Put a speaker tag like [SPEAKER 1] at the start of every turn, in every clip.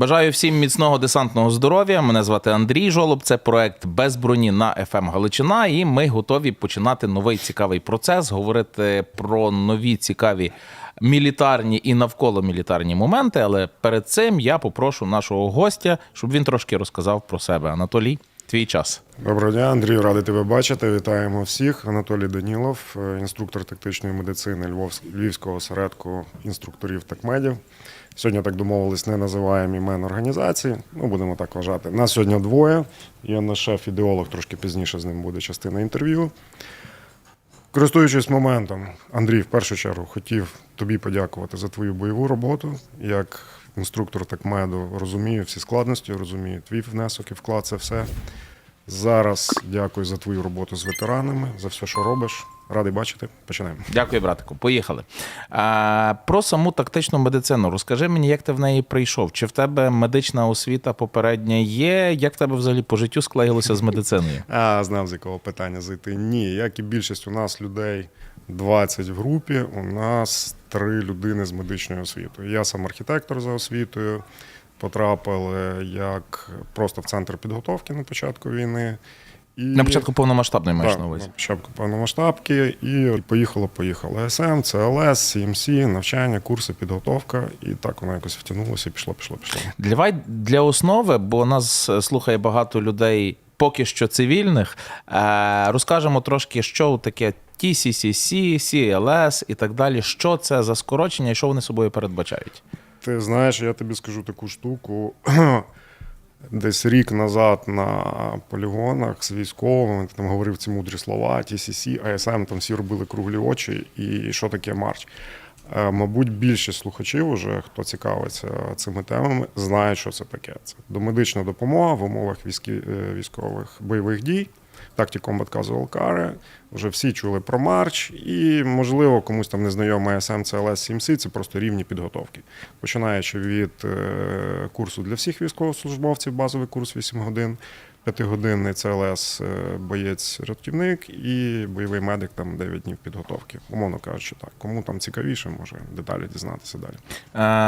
[SPEAKER 1] Бажаю всім міцного десантного здоров'я. Мене звати Андрій Жолоб. Це проект без броні на ФМ Галичина. І ми готові починати новий цікавий процес, говорити про нові цікаві мілітарні і навколо мілітарні моменти. Але перед цим я попрошу нашого гостя, щоб він трошки розказав про себе. Анатолій, твій час.
[SPEAKER 2] Доброго дня, Андрію, радий тебе бачити. Вітаємо всіх. Анатолій Данілов, інструктор тактичної медицини Львівського осередку інструкторів такмедів. Сьогодні так домовились, не називаємо імен організації. Ну, будемо так вважати. Нас сьогодні двоє. Є наш шеф-ідеолог, трошки пізніше з ним буде частина інтерв'ю. Користуючись моментом, Андрій, в першу чергу хотів тобі подякувати за твою бойову роботу. Як інструктор такмеду розумію всі складності, розумію твій внесок і вклад це все. Зараз дякую за твою роботу з ветеранами, за все, що робиш. Радий бачити. Починаємо.
[SPEAKER 1] Дякую, братику. Поїхали. А, про саму тактичну медицину. Розкажи мені, як ти в неї прийшов? Чи в тебе медична освіта попередня є? Як в тебе взагалі по життю склеїлося з медициною?
[SPEAKER 2] А, знав, з якого питання зайти. Ні, як і більшість у нас людей 20 в групі, у нас три людини з медичною освітою. Я сам архітектор за освітою. Потрапили як просто в центр підготовки на початку війни. І...
[SPEAKER 1] На початку повномасштабної маєш на увазі.
[SPEAKER 2] на початку повномасштабки, і поїхало, поїхало. СМ, ЦЛС, CMC, навчання, курси, підготовка. І так воно якось втягнулося, і пішло, пішло, пішло.
[SPEAKER 1] Давай для основи, бо нас е, слухає багато людей поки що цивільних. Е, розкажемо трошки, що таке TCCC, CLS і так далі. Що це за скорочення і що вони собою передбачають?
[SPEAKER 2] Ти знаєш, я тобі скажу таку штуку. Десь рік назад на полігонах з військовими там говорив ці мудрі слова, TCC, ASM, там всі робили круглі очі. І що таке марч? Е, Мабуть, більшість слухачів, уже, хто цікавиться цими темами, знає, що це таке. Це домедична допомога в умовах е, військових бойових дій. Tactic відказував кари. Вже всі чули про марч, і, можливо, комусь там незнайомий SM, CLS, CMC – це просто рівні підготовки. Починаючи від е, курсу для всіх військовослужбовців, базовий курс 8 годин, 5-годинний CLS е, боєць-рятівник і бойовий медик там 9 днів підготовки. Умовно кажучи, так. Кому там цікавіше, може деталі дізнатися далі.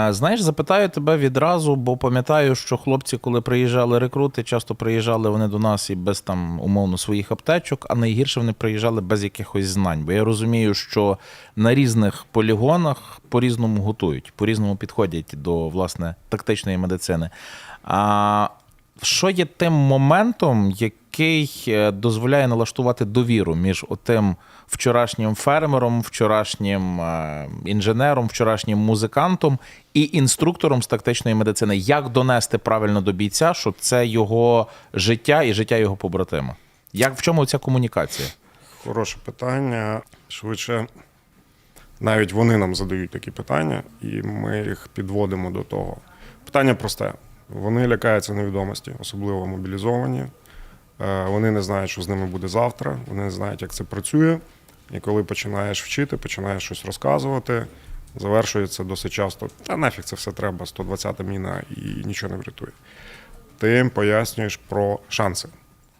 [SPEAKER 1] Е, знаєш, запитаю тебе відразу, бо пам'ятаю, що хлопці, коли приїжджали рекрути, часто приїжджали вони до нас і без там умовно своїх аптечок, а найгірше вони приїжджали без якихось знань. Бо я розумію, що на різних полігонах по-різному готують, по-різному підходять до власне тактичної медицини. А що є тим моментом, який е, дозволяє налаштувати довіру між отим вчорашнім фермером, вчорашнім е, інженером, вчорашнім музикантом і інструктором з тактичної медицини? Як донести правильно до бійця, що це його життя і життя його побратима? Як в чому ця комунікація?
[SPEAKER 2] Хороше питання. Швидше, навіть вони нам задають такі питання, і ми їх підводимо до того. Питання просте. Вони лякаються невідомості, особливо мобілізовані. Е, Вони не знають, що з ними буде завтра, вони не знають, як це працює. І коли починаєш вчити, починаєш щось розказувати, завершується досить часто. Та нафіг це все треба, 120-та міна і нічого не врятує. Ти їм пояснюєш про шанси.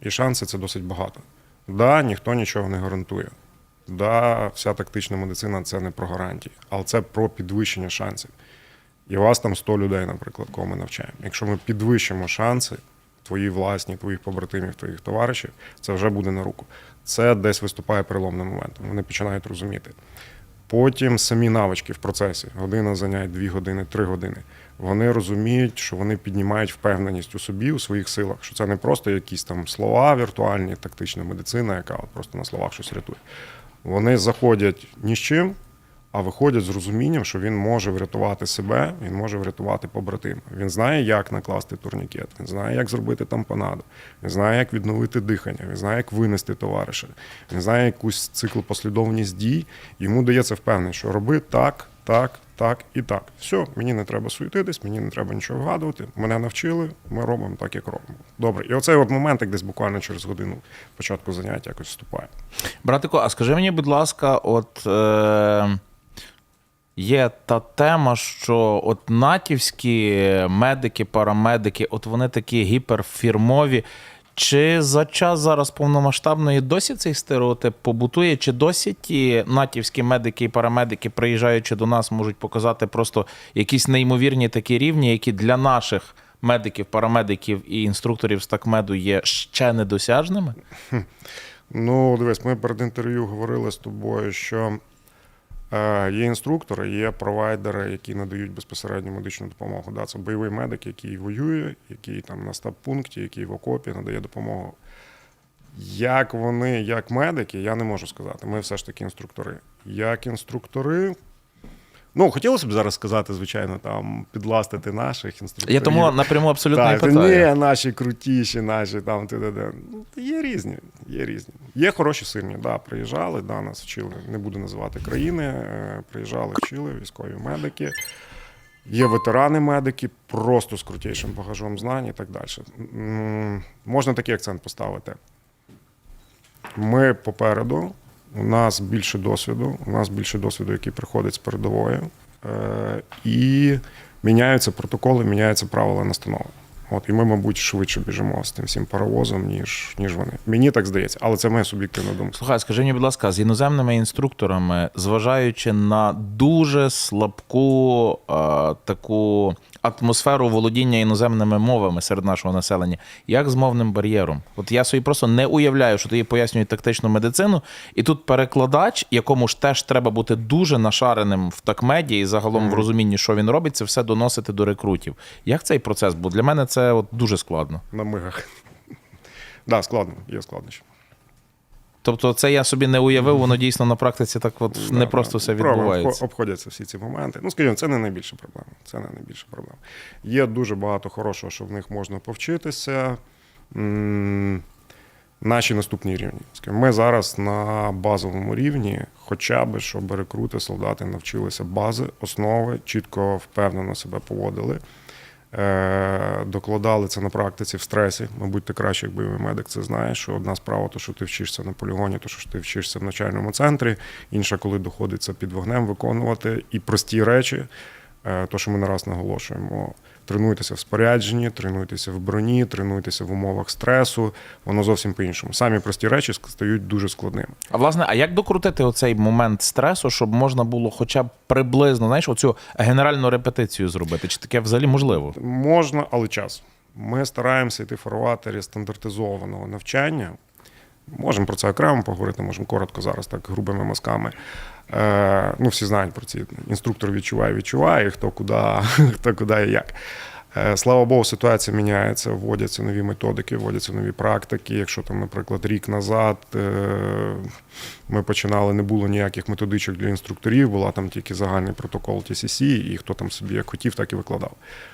[SPEAKER 2] І шанси це досить багато. Да, ніхто нічого не гарантує. Да, вся тактична медицина це не про гарантії, але це про підвищення шансів. І вас там 100 людей, наприклад, кого ми навчаємо. Якщо ми підвищимо шанси, твої власні, твоїх побратимів, твоїх товаришів, це вже буде на руку. Це десь виступає переломним моментом. Вони починають розуміти. Потім самі навички в процесі: година занять, дві години, три години. Вони розуміють, що вони піднімають впевненість у собі, у своїх силах, що це не просто якісь там слова віртуальні, тактична медицина, яка от просто на словах щось рятує. Вони заходять ні з чим, а виходять з розумінням, що він може врятувати себе, він може врятувати побратима. Він знає, як накласти турнікет, він знає, як зробити тампонаду, він знає, як відновити дихання, він знає, як винести товариша, він знає якусь цикл послідовність дій. Йому дається впевненість, що роби так, так, так і так. Все, мені не треба суетитись, мені не треба нічого вгадувати. Мене навчили, ми робимо так, як робимо. Добре. І оцей от момент, як десь буквально через годину початку заняття якось вступає.
[SPEAKER 1] Братико, а скажи мені, будь ласка, от е, є та тема, що от натівські медики, парамедики, от вони такі гіперфірмові. Чи за час зараз повномасштабної досі цей стереотип побутує? Чи досі ті натівські медики і парамедики, приїжджаючи до нас, можуть показати просто якісь неймовірні такі рівні, які для наших медиків, парамедиків і інструкторів з такмеду є ще недосяжними?
[SPEAKER 2] Ну, дивись, ми перед інтерв'ю говорили з тобою, що є інструктори, є провайдери, які надають безпосередньо медичну допомогу. Да, це бойовий медик, який воює, який там на стаб-пункті, який в окопі надає допомогу. Як вони, як медики, я не можу сказати. Ми все ж таки інструктори. Як інструктори. Ну, хотілося б зараз сказати, звичайно, там підластити наших інструкторів.
[SPEAKER 1] Я тому напряму абсолютно
[SPEAKER 2] Так, це
[SPEAKER 1] питаю.
[SPEAKER 2] ні, наші крутіші, наші там т.д. Ну, Є різні, є різні. Є хороші сильні, да, приїжджали, да, нас вчили, не буду називати країни, е, приїжджали, вчили військові медики. Є ветерани-медики, просто з крутішим багажом знань і так далі. Можна такий акцент поставити. Ми попереду, у нас більше досвіду, у нас більше досвіду, який приходить з передової. Е, і міняються протоколи, міняються правила настанови. От, і ми, мабуть, швидше біжимо з тим всім паровозом, ніж, ніж вони. Мені так здається, але це моя суб'єктивна думка.
[SPEAKER 1] Слухай, скажи мені, будь ласка, з іноземними інструкторами, зважаючи на дуже слабку е, таку атмосферу володіння іноземними мовами серед нашого населення, як з мовним бар'єром? От я собі просто не уявляю, що тобі пояснюють тактичну медицину, і тут перекладач, якому ж теж треба бути дуже нашареним в такмеді і загалом в розумінні, що він робить, це все доносити до рекрутів. Як цей процес? Бо для мене це от дуже складно.
[SPEAKER 2] На мигах. Да, складно, є складнощі.
[SPEAKER 1] Тобто, це я собі не уявив, воно дійсно на практиці так от не просто все відбувається.
[SPEAKER 2] Обходяться всі ці моменти. Ну, скажімо, це не найбільша проблема. Це не найбільша проблема. Є дуже багато хорошого, що в них можна повчитися. Наші наступні рівні. Ми зараз на базовому рівні, хоча б щоб рекрути, солдати навчилися бази, основи, чітко впевнено себе поводили. Е, докладали це на практиці в стресі. Мабуть, ти краще, як бойовий медик, це знаєш, що одна справа, то що ти вчишся на полігоні, то що ти вчишся в навчальному центрі, інша, коли доходиться під вогнем виконувати і прості речі, е, то, що ми не раз наголошуємо. Тренуйтеся в спорядженні, тренуйтеся в броні, тренуйтеся в умовах стресу. Воно зовсім по-іншому. Самі прості речі стають дуже складними.
[SPEAKER 1] А власне, а як докрутити оцей момент стресу, щоб можна було хоча б приблизно знаєш, оцю генеральну репетицію зробити? Чи таке взагалі можливо?
[SPEAKER 2] Можна, але час. Ми стараємося йти в фарватері стандартизованого навчання. Можемо про це окремо поговорити, можемо коротко зараз, так грубими мазками. Е, ну, всі знають про ці інструктор відчуває, відчуває, хто куди, хто куди і як. Е, Слава Богу, ситуація міняється, вводяться нові методики, вводяться нові практики. Якщо там, наприклад, рік назад е, ми починали, не було ніяких методичок для інструкторів, була там тільки загальний протокол TCC, і хто там собі як хотів, так і викладав.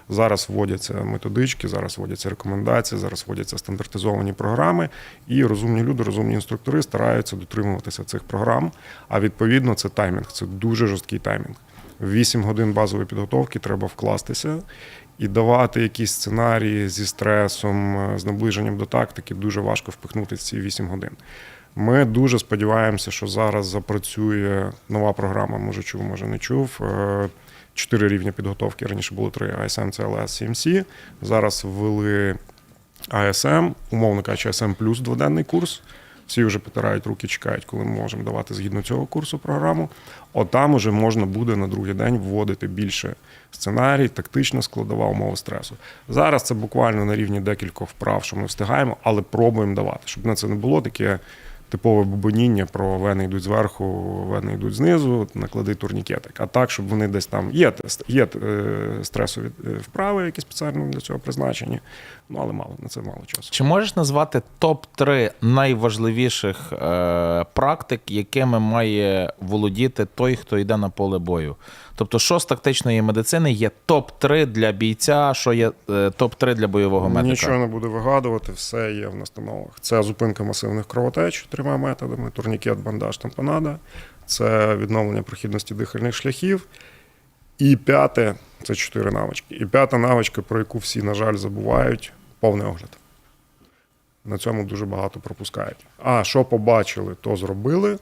[SPEAKER 2] Зараз вводяться методички, зараз вводяться рекомендації, зараз вводяться стандартизовані програми, і розумні люди, розумні інструктори стараються дотримуватися цих програм. А відповідно, це таймінг, це дуже жорсткий таймінг. В 8 годин базової підготовки треба вкластися і давати якісь сценарії зі стресом, е, з наближенням до тактики дуже важко впихнути ці 8 годин. Ми дуже сподіваємося, що зараз запрацює нова програма, може чув, може не чув. Е, Чотири рівня підготовки. Раніше було три ISM, CLS, CMC. Зараз ввели ASM, умовно кажучи, ASM плюс дводенний курс. Всі вже потирають руки, чекають, коли ми можемо давати згідно цього курсу програму. От там уже можна буде на другий день вводити більше сценарій, тактична складова умови стресу. Зараз це буквально на рівні декількох вправ, що ми встигаємо, але пробуємо давати, щоб на це не було таке типове бубоніння про вени йдуть зверху, вени йдуть знизу, наклади турнікетик. А так, щоб вони десь там є, є е, стресові е, вправи, які спеціально для цього призначені. Ну але мало на це мало часу.
[SPEAKER 1] Чи можеш назвати топ-3 найважливіших е, практик, якими має володіти той, хто йде на поле бою? Тобто, що з тактичної медицини є топ-3 для бійця, що є е, топ-3 для бойового медика?
[SPEAKER 2] Нічого не буде вигадувати, все є в настановах. Це зупинка масивних кровотеч трьома методами: турнікет, бандаж, тампонада. Це відновлення прохідності дихальних шляхів. І п'яте це чотири навички. І п'ята навичка, про яку всі, на жаль, забувають повний огляд. На цьому дуже багато пропускають. А що побачили, то зробили,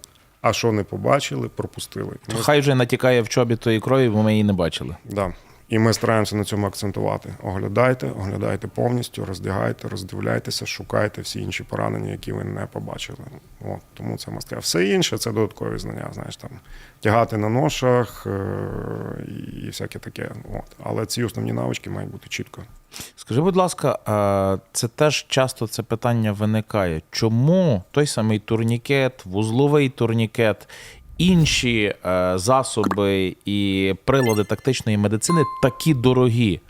[SPEAKER 2] а що не побачили, пропустили. Ми
[SPEAKER 1] Хай вже натікає в чобі тої крові, бо ми її не бачили.
[SPEAKER 2] Да. І ми стараємося на цьому акцентувати. Оглядайте, оглядайте повністю, роздягайте, роздивляйтеся, шукайте всі інші поранення, які ви не побачили. От, тому це мастер. Все інше це додаткові знання. Знаєш, там тягати на ношах е- і всяке таке. От. Але ці основні навички мають бути чітко.
[SPEAKER 1] Скажи, будь ласка, це теж часто це питання виникає. Чому той самий турнікет, вузловий турнікет, інші е, засоби і прилади тактичної медицини такі дорогі?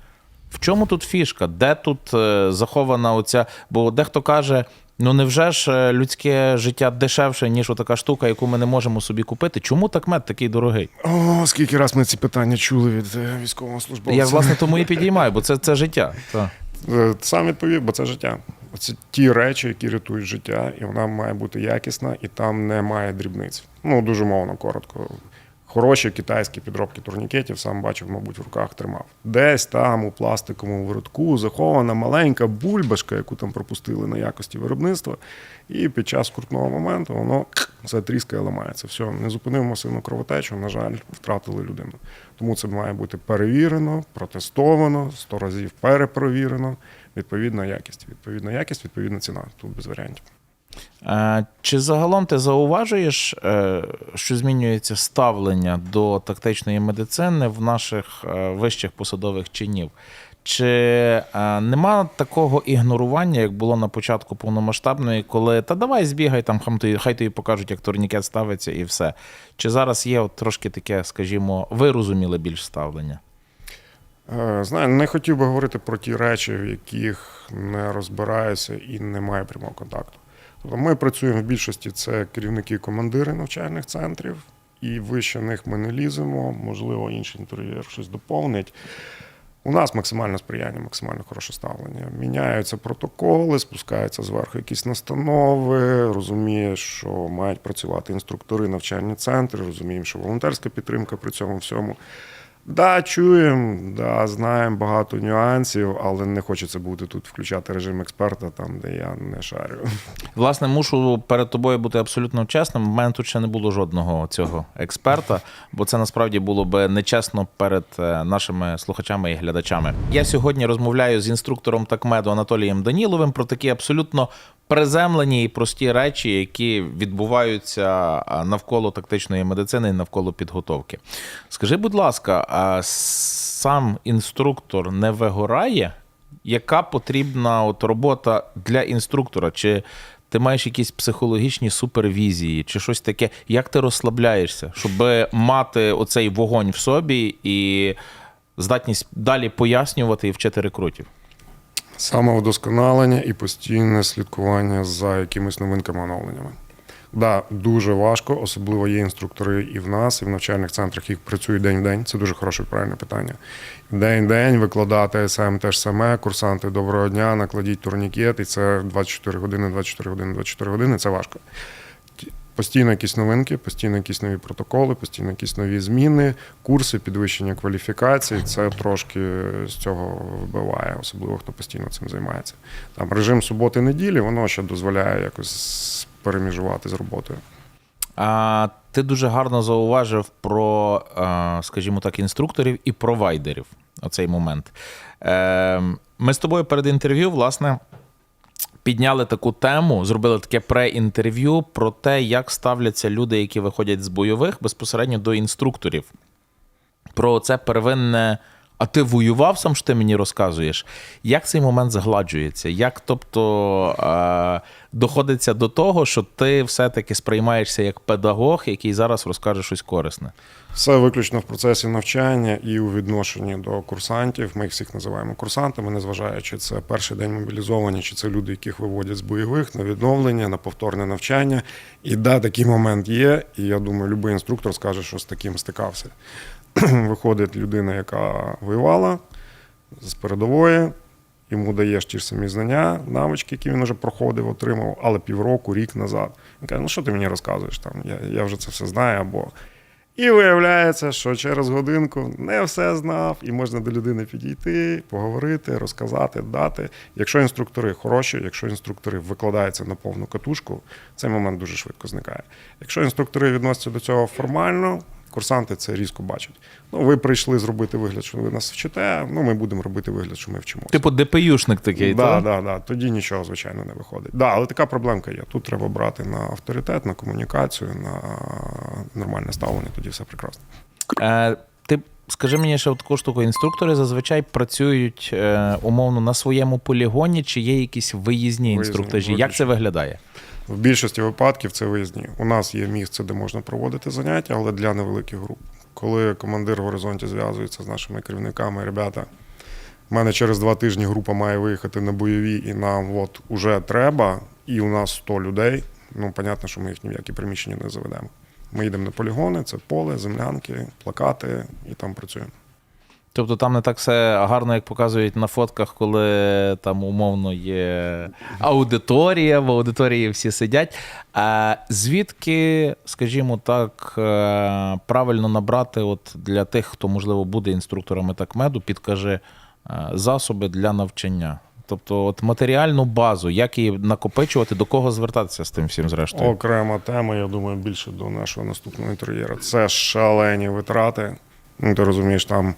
[SPEAKER 1] В чому тут фішка? Де тут е, захована оця? Бо дехто каже: ну невже ж е, людське життя дешевше, ніж отака штука, яку ми не можемо собі купити? Чому так мед такий дорогий?
[SPEAKER 2] О, скільки раз ми ці питання чули від військового службовця.
[SPEAKER 1] Я власне тому і підіймаю, бо це, це життя. Так.
[SPEAKER 2] Сам відповів, бо це життя. Це ті речі, які рятують життя, і вона має бути якісна, і там немає дрібниць. Ну, дуже мовно, коротко. Хороші китайські підробки турнікетів, сам бачив, мабуть, в руках тримав. Десь там у пластиковому виродку захована маленька бульбашка, яку там пропустили на якості виробництва, і під час крутного моменту воно все тріскає, ламається. Все, не зупинив масивну кровотечу, на жаль, втратили людину. Тому це має бути перевірено, протестовано, сто разів перепровірено. Відповідна якість. Відповідна якість, відповідна ціна. Тут без варіантів.
[SPEAKER 1] Е, Чи загалом ти зауважуєш, е, що змінюється ставлення до тактичної медицини в наших е, вищих посадових чинів? Чи нема такого ігнорування, як було на початку повномасштабної, коли та давай збігай там, хай тобі покажуть, як турнікет ставиться, і все. Чи зараз є от трошки таке, скажімо, вирозуміле більш ставлення?
[SPEAKER 2] Знаю, не хотів би говорити про ті речі, в яких не розбираюся і немає прямого контакту. Ми працюємо в більшості це керівники і командири навчальних центрів, і вище них ми не ліземо. Можливо, інший інтер'єр щось доповнить. У нас максимальне сприяння, максимально хороше ставлення. Міняються протоколи, спускаються зверху якісь настанови. Розумієш, що мають працювати інструктори, навчальні центри. Розуміємо, що волонтерська підтримка при цьому всьому. Да, чуємо, да, знаємо багато нюансів, але не хочеться бути тут включати режим експерта, там, де я не шарю.
[SPEAKER 1] Власне, мушу перед тобою бути абсолютно чесним. У мене тут ще не було жодного цього експерта, бо це насправді було би нечесно перед е, нашими слухачами і глядачами. Я сьогодні розмовляю з інструктором такмеду Анатолієм Даніловим про такі абсолютно приземлені і прості речі, які відбуваються навколо тактичної медицини і навколо підготовки. Скажи, будь ласка, а сам інструктор не вигорає? Яка потрібна от робота для інструктора? Чи ти маєш якісь психологічні супервізії, чи щось таке? Як ти розслабляєшся, щоб мати оцей вогонь в собі і здатність далі пояснювати і вчити рекрутів?
[SPEAKER 2] Самовдосконалення і постійне слідкування за якимись новинками оновленнями. Да, дуже важко, особливо є інструктори і в нас, і в навчальних центрах їх працюють день в день. Це дуже хороше правильне питання. День в день викладати СМ те ж саме, курсанти доброго дня, накладіть турнікет, і це 24 години, 24 години, 24 години. Це важко. Ті- Постійно якісь новинки, постійно якісь нові протоколи, постійно якісь нові зміни, курси, підвищення кваліфікацій. Це трошки з цього вбиває, особливо хто постійно цим займається. Там режим суботи-неділі, воно ще дозволяє якось переміжувати з роботою.
[SPEAKER 1] А ти дуже гарно зауважив про, е, скажімо так, інструкторів і провайдерів оцей момент. Е, Ми з тобою перед інтерв'ю, власне, підняли таку тему, зробили таке пре-інтерв'ю про те, як ставляться люди, які виходять з бойових безпосередньо до інструкторів. Про це первинне. А ти воював сам, що ти мені розказуєш? Як цей момент згладжується? Як, тобто, е, доходиться до того, що ти все-таки сприймаєшся як педагог, який зараз розкаже щось корисне?
[SPEAKER 2] Все виключно в процесі навчання і у відношенні до курсантів. Ми їх всіх називаємо курсантами, незважаючи це перший день мобілізовані, чи це люди, яких виводять з бойових на відновлення, на повторне навчання. І да, такий момент є. І я думаю, будь-який інструктор скаже, що з таким стикався. Виходить людина, яка воювала з передової. Йому даєш ті ж самі знання, навички, які він вже проходив, отримав, але півроку, рік назад. Він каже, ну що ти мені розказуєш там? Я, я вже це все знаю. або і виявляється, що через годинку не все знав, і можна до людини підійти, поговорити, розказати, дати. Якщо інструктори хороші, якщо інструктори викладаються на повну катушку, цей момент дуже швидко зникає. Якщо інструктори відносяться до цього формально, Курсанти це різко бачать. Ну, ви прийшли зробити вигляд, що ви нас вчите. Ну, ми будемо робити вигляд, що ми вчимося.
[SPEAKER 1] Типу ДПЮшник такий,
[SPEAKER 2] да,
[SPEAKER 1] так?
[SPEAKER 2] да, да. Тоді нічого, звичайно, не виходить. Да, але така проблемка є. Тут треба брати на авторитет, на комунікацію, на нормальне ставлення, тоді все прекрасно.
[SPEAKER 1] Е, ти скажи мені ще таку штуку. Інструктори зазвичай працюють е, умовно на своєму полігоні, чи є якісь виїзні інструктажі? Як це виглядає?
[SPEAKER 2] В більшості випадків це виїзні. У нас є місце, де можна проводити заняття, але для невеликих груп. Коли командир в горизонті зв'язується з нашими керівниками, ребята, в мене через два тижні група має виїхати на бойові, і нам от уже треба, і у нас 100 людей. Ну, понятно, що ми їх ні в які приміщення не заведемо. Ми йдемо на полігони, це поле, землянки, плакати, і там працюємо.
[SPEAKER 1] Тобто там не так все гарно, як показують на фотках, коли там умовно є аудиторія, в аудиторії всі сидять. А звідки, скажімо так, е, правильно набрати от для тих, хто, можливо, буде інструкторами такмеду, підкаже е, засоби для навчання? Тобто, от матеріальну базу, як її накопичувати, до кого звертатися з тим всім зрештою?
[SPEAKER 2] Окрема тема, я думаю, більше до нашого наступного інтер'єру. Це шалені витрати. Ну, ти розумієш, там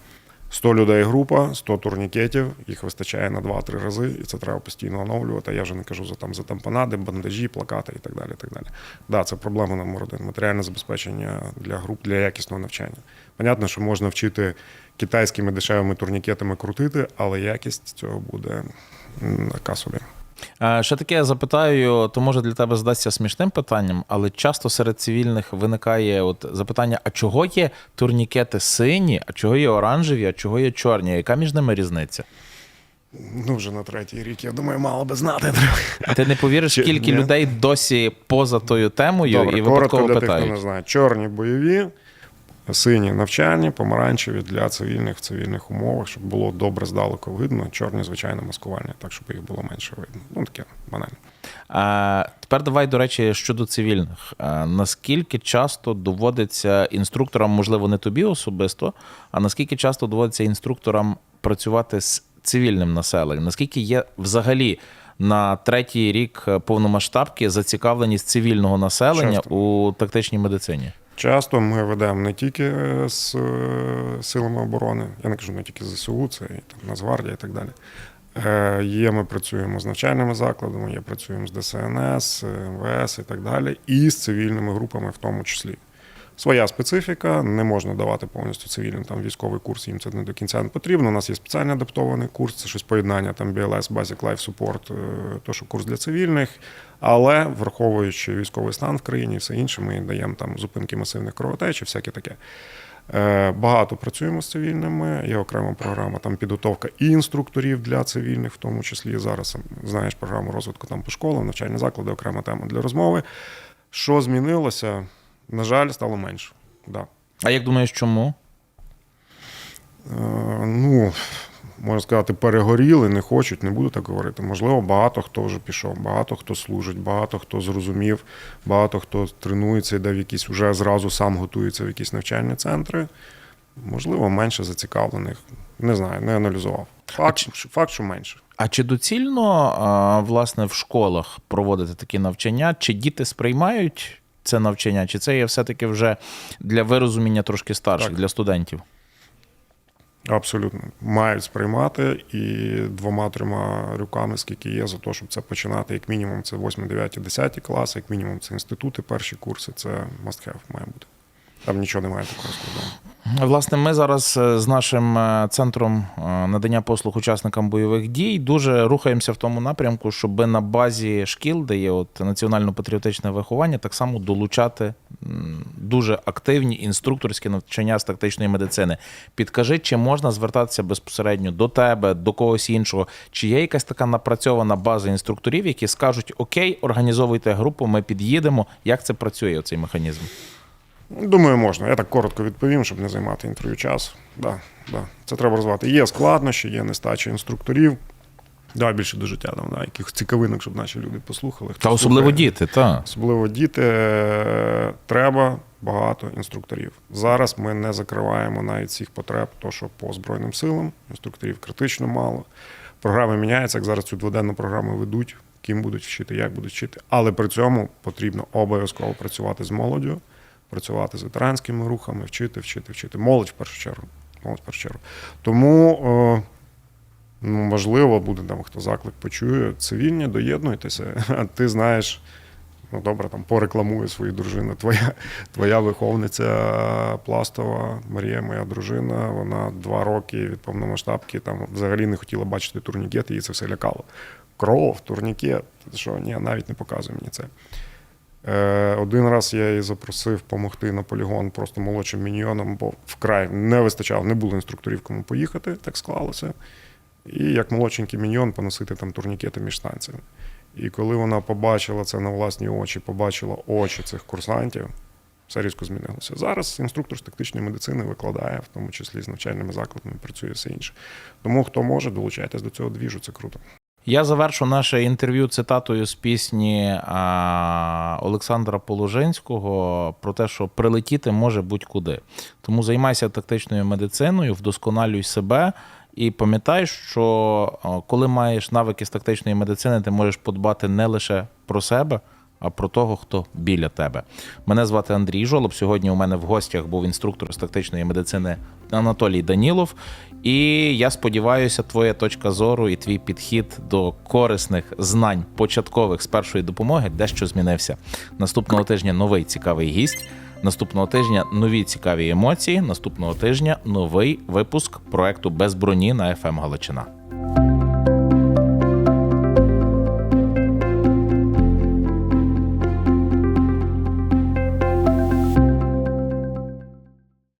[SPEAKER 2] 100 людей група, 100 турнікетів, їх вистачає на 2-3 рази, і це треба постійно оновлювати. Я вже не кажу за там за тампонади, бандажі, плакати і так далі. І так далі. Да, це проблема номер один. Матеріальне забезпечення для груп для якісного навчання. Понятно, що можна вчити китайськими дешевими турнікетами крутити, але якість цього буде на собі.
[SPEAKER 1] Е, Ще таке я запитаю, то може для тебе здасться смішним питанням, але часто серед цивільних виникає от запитання: а чого є турнікети сині, а чого є оранжеві, а чого є чорні? Яка між ними різниця?
[SPEAKER 2] Ну, вже на третій рік, я думаю, мало би знати.
[SPEAKER 1] Ти не повіриш,
[SPEAKER 2] Чи-
[SPEAKER 1] скільки
[SPEAKER 2] ні?
[SPEAKER 1] людей досі поза тою темою
[SPEAKER 2] Добре,
[SPEAKER 1] і
[SPEAKER 2] коротко
[SPEAKER 1] випадково
[SPEAKER 2] тих, хто
[SPEAKER 1] питають.
[SPEAKER 2] не знає. Чорні бойові, сині навчальні, помаранчеві для цивільних в цивільних умовах, щоб було добре здалеку видно. Чорні, звичайно, маскування, так, щоб їх було менше видно. Ну, таке банально.
[SPEAKER 1] А, тепер давай, до речі, щодо цивільних. А, наскільки часто доводиться інструкторам, можливо, не тобі особисто, а наскільки часто доводиться інструкторам працювати з цивільним населенням? Наскільки є взагалі на третій рік повномасштабки зацікавленість цивільного населення
[SPEAKER 2] Часто.
[SPEAKER 1] у тактичній медицині?
[SPEAKER 2] Часто ми ведемо не тільки е, з е, силами оборони, я не кажу не тільки з ЗСУ, це і там Нацгвардія і так далі. Е, Є, ми працюємо з навчальними закладами, є працюємо з ДСНС, МВС і так далі, і з цивільними групами в тому числі. Своя специфіка, не можна давати повністю цивільним там військовий курс, їм це не до кінця не потрібно. У нас є спеціально адаптований курс, це щось поєднання там BLS, Basic Life Support, е, то що курс для цивільних. Але враховуючи військовий стан в країні і все інше, ми даємо там зупинки масивних кровотеч всяке таке. Е, Багато працюємо з цивільними. Є окрема програма там підготовка і інструкторів для цивільних, в тому числі зараз знаєш програму розвитку там по школам, навчальні заклади, окрема тема для розмови. Що змінилося? На жаль, стало менше. Да.
[SPEAKER 1] А як думаєш, чому?
[SPEAKER 2] Е, ну, можна сказати, перегоріли, не хочуть, не буду так говорити. Можливо, багато хто вже пішов, багато хто служить, багато хто зрозумів, багато хто тренується, йде в якісь вже зразу сам готується в якісь навчальні центри. Можливо, менше зацікавлених. Не знаю, не аналізував. Факт, що- факт що менше.
[SPEAKER 1] А чи доцільно а, власне в школах проводити такі навчання? Чи діти сприймають це навчання, чи це є все-таки вже для вирозуміння трошки старших,
[SPEAKER 2] Так.
[SPEAKER 1] для студентів?
[SPEAKER 2] Абсолютно. Мають сприймати і двома-трьома руками, скільки є, за те, щоб це починати. Як мінімум, це 8, 9, 10 класи, як мінімум, це інститути, перші курси, це must have має бути. Там нічого немає такого складного.
[SPEAKER 1] Власне, ми зараз е, з нашим е, центром е, надання послуг учасникам бойових дій дуже рухаємося в тому напрямку, щоб на базі шкіл, де є от національно-патріотичне виховання, так само долучати дуже активні інструкторські навчання з тактичної медицини. Підкажи, чи можна звертатися безпосередньо до тебе, до когось іншого, чи є якась така напрацьована база інструкторів, які скажуть: Окей, організовуйте групу, ми під'їдемо. Як це працює цей механізм?
[SPEAKER 2] Думаю, можна. Я так коротко відповім, щоб не займати інтерв'ю час. Да, да. Це треба розвивати. Є складнощі, є нестача інструкторів. Да, більше до життя там, да, якихось цікавинок, щоб наші люди послухали. Хто
[SPEAKER 1] Та особливо
[SPEAKER 2] слухає.
[SPEAKER 1] діти, та.
[SPEAKER 2] Особливо діти, е, треба багато інструкторів. Зараз ми не закриваємо навіть всіх потреб, то що по Збройним силам, інструкторів критично мало. Програми міняються, як зараз цю дводенну програму ведуть, ким будуть вчити, як будуть вчити. Але при цьому потрібно обов'язково працювати з молоддю, працювати з ветеранськими рухами, вчити, вчити, вчити. Молодь в першу чергу. Молодь в першу чергу. Тому е, ну, можливо, буде там хто заклик почує. Цивільні, доєднуйтеся. А ти знаєш, ну добре, там порекламує свою дружину. Твоя, твоя виховниця пластова, Марія, моя дружина, вона два роки від повномасштабки там взагалі не хотіла бачити турнікет, її це все лякало. Кров, турнікет. Що ні, навіть не показуй мені це. Е, один раз я її запросив допомогти на полігон просто молодшим міньйоном, бо вкрай не вистачало, не було інструкторів, кому поїхати, так склалося. І як молодшенький міньйон поносити там турнікети між станціями. І коли вона побачила це на власні очі, побачила очі цих курсантів, все різко змінилося. Зараз інструктор з тактичної медицини викладає, в тому числі з навчальними закладами, працює все інше. Тому хто може, долучайтесь до цього двіжу, це круто.
[SPEAKER 1] Я завершу наше інтерв'ю цитатою з пісні Олександра Положенського про те, що прилетіти може будь-куди. Тому займайся тактичною медициною, вдосконалюй себе. І пам'ятай, що коли маєш навики з тактичної медицини, ти можеш подбати не лише про себе, а про того, хто біля тебе. Мене звати Андрій Жолоб. Сьогодні у мене в гостях був інструктор з тактичної медицини Анатолій Данілов. І я сподіваюся, твоя точка зору і твій підхід до корисних знань початкових з першої допомоги дещо змінився. Наступного тижня новий цікавий гість. Наступного тижня нові цікаві емоції. Наступного тижня новий випуск проекту без броні на FM Галичина.